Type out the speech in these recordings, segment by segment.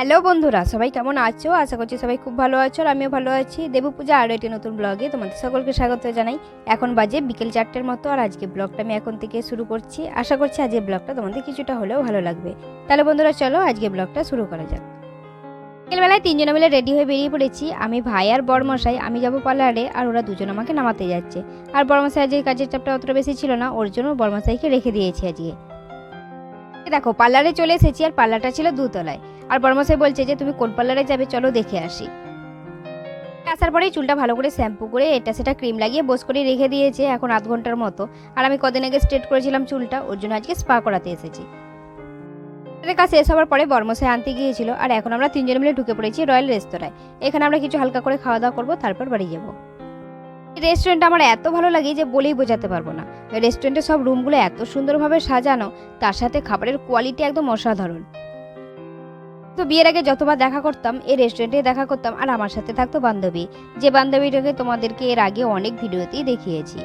Hello বন্ধুরা, সবাই কেমন আছো? আশা করছি সবাই খুব ভালো আছো আর আমিও ভালো আছি। দেবু পূজা আরও একটি নতুন ব্লগে তোমাদের সকলকে স্বাগত জানাই। এখন বাজে বিকেল চারটের মতো আর আজকে ব্লগটা আমি এখন থেকে শুরু করছি। আশা করছি আজকে ব্লগটা তোমাদের কিছুটা হলেও ভালো লাগবে। তাহলে বন্ধুরা, চলো আজকে ব্লগটা শুরু করা যাক। বিকেলবেলায় তিনজনে মিলে রেডি হয়ে বেরিয়ে পড়েছি। আমি ভাই আর বড়মশাই আমি যাব পার্লারে আর ওরা দুজন আমাকে নামাতে যাচ্ছে। আর বড়মশাই আজকে কাজের চাপটা অতটা বেশি ছিল না, ওর জন্য বড়মশাইকে রেখে দিয়েছি আজকে। দেখো, পার্লারে চলে এসেছি আর পার্লারটা ছিল দুতলায় আর বড়মশাই বলছে যে, তুমি কোন পার্লারে যাবে? চলো দেখে আসি। আসার পরেই চুলটা ভালো করে শ্যাম্পু করে এটা সেটা ক্রিম লাগিয়ে বস করে রেখে দিয়েছে এখন আধ ঘণ্টার মতো। আর আমি কদিন আগে স্ট্রেট করেছিলাম চুলটা, ওর জন্য আজকে স্পা করাতে এসেছি। এর কাজ শেষ হওয়ার পরে বর্মশাই আনতে গিয়েছিল, আর এখন আমরা তিনজন মিলে ঢুকে পড়েছি রয়্যাল রেস্তোরাঁয়। এখানে আমরা কিছু হালকা করে খাওয়া দাওয়া করব, তারপর বাড়ি যাব। রেস্টুরেন্ট আমার এত ভালো লাগে যে বলেই বোঝাতে পারব না। রেস্টুরেন্টের সব রুমগুলো এত সুন্দরভাবে সাজানো, তার সাথে খাবারের কোয়ালিটি একদম অসাধারণ। তো বিয়ের আগে যতবার দেখা করতাম, এই রেস্টুরেন্টে দেখা করতাম আর আমার সাথে থাকতো বান্ধবী। যে বান্ধবীটাকে তোমাদেরকে এর আগে অনেক ভিডিওতেই দেখিয়েছি।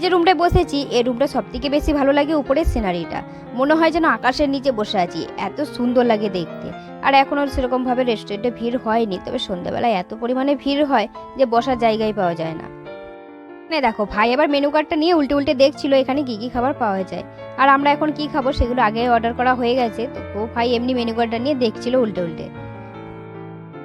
যে রুমটায় বসেছি এই রুমটা সব থেকে বেশি ভালো লাগে উপরের সিনারিটা মনে হয় যেন আকাশের নিচে বসে আছি, এত সুন্দর লাগে দেখতে। আর এখনও সেরকমভাবে রেস্টুরেন্টে ভিড় হয়নি, তবে সন্ধ্যাবেলায় এত পরিমাণে ভিড় হয় যে বসার জায়গায় পাওয়া যায় না। না দেখো, ভাই আবার মেনু কার্ডটা নিয়ে উল্টে উল্টে দেখছিল এখানে কি কি খাবার পাওয়া যায়। আর আমরা এখন কি খাব সেগুলো আগে অর্ডার করা হয়ে গেছে, তো ও ভাই এমনি মেনু কার্ডটা নিয়ে দেখছিল উল্টে উল্টে।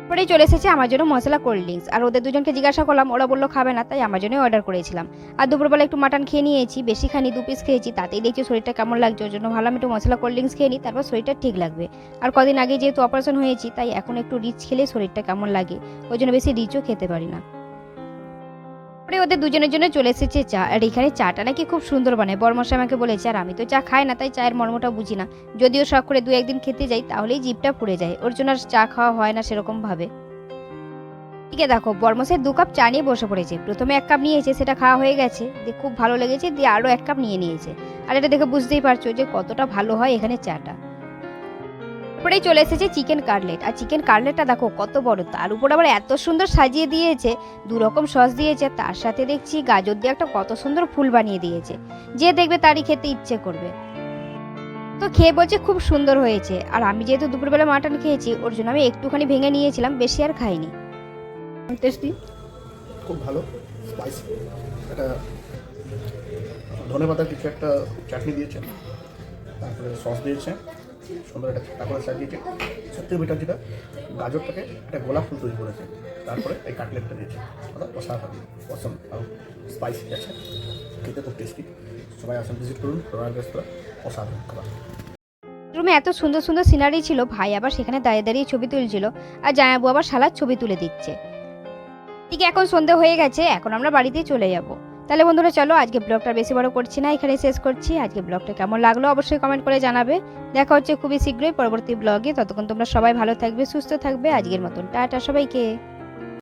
পরেই চলে এসেছে আমার জন্য মশলা কোল্ড ড্রিঙ্কস আর ওদের দুজনকে জিজ্ঞাসা করলাম, ওরা বলল খাবে না, তাই আমার জন্যই অর্ডার করেছিলাম। আর দুপুরবেলা একটু মাটন খেয়ে নিয়েছি, বেশি খানি দু পিস খেয়েছি, তাতেই দেখছি শরীরটা কেমন লাগছে, ওর জন্য ভাবলাম একটু মশলা কোল্ড ড্রিঙ্কস খেয়ে নিই, তারপর শরীরটা ঠিক লাগবে। আর কদিন আগে যেহেতু অপারেশন হয়েছি, তাই এখন একটু রিচ খেলে শরীরটা কেমন লাগে ওই জন্য বেশি রিচও খেতে পারি না। পরে ওদের দুজনের জন্য চলে এসেছে চা। আর এখানে চাটা নাকি খুব সুন্দর বানায়। বরমশাই আমাকে বলেছে, আর আমি তো চা খাই না, তাই চায়ের মর্মটা বুঝি না। যদিও শখ করে দু একদিন খেতে যাই, তাহলেই জিভটা পুড়ে যায়। ওর জন্য আর চা খাওয়া হয় না সেরকম ভাবে। ঠিক আছে দেখো বর্মসের দু কাপ চা নিয়ে বসে পড়েছে। প্রথমে এক কাপ নিয়েছে, সেটা খাওয়া হয়ে গেছে। দিয়ে খুব ভালো লেগেছে, দিয়ে আরও এক কাপ নিয়ে নিয়েছে। আর এটা দেখে বুঝতেই পারছ যে কতটা ভালো হয় এখানে চাটা। তারপরেই চলে এসেছে চিকেন কাটলেট। আর চিকেন কাটলেটটা দেখো কত বড় তার উপর আবার এত সুন্দর সাজিয়ে দিয়েছে দু রকম সস দিয়েছে তার সাথে দেখছি গাজর দিয়ে একটা কত সুন্দর ফুল বানিয়ে দিয়েছে। যে দেখবে তারই খেতে ইচ্ছে করবে। তো খেয়ে বলছে খুব সুন্দর হয়েছে। আর আমি যেহেতু দুপুরবেলা মাটন খেয়েছি ওর জন্য আমি একটুখানি ভেঙে নিয়েছিলাম বেশি আর খাইনি। টেস্টি খুব ভালো স্পাইসি একটা ধনে পাতার কিছু একটা চাটনি দিয়েছে তারপরে সস দিয়েছে। সুন্দর একটা চাটা করে সাজিয়েছে। সত্যি বেটার যেটা, গাজরটাকে একটা গোলাপ ফুল তৈরি করেছে। তারপরে এই কাটলেটটা দিয়েছে। অর্থাৎ অসাধারণ পছন্দ আর স্পাইসি আছে। খেতে খুব টেস্টি সবাই আসেন ভিজিট করুন। রয়্যাল রেস্তোরাঁ অসাধারণ খাবার। রুমে এত সুন্দর সুন্দর সিনারি ছিল। ভাই আবার সেখানে দাঁড়িয়ে দাঁড়িয়ে ছবি তুলছিল। আর জায়াবু আবার শালার ছবি তুলে দিচ্ছে। ঠিক এখন সন্ধে হয়ে গেছে। এখন আমরা বাড়িতেই চলে যাব। তাহলে বন্ধুরা চলো আজকে ব্লগটা বেশি বড় করছি না এখানে শেষ করছি। আজকে ব্লগটা কেমন লাগল অবশ্যই কমেন্ট করে জানাবে। দেখা হচ্ছে খুবই শীঘ্রই পরবর্তী ব্লগে। ততক্ষণ তোমরা সবাই ভালো থাকবে, সুস্থ থাকবে। আজকের মতন টাটা সবাইকে।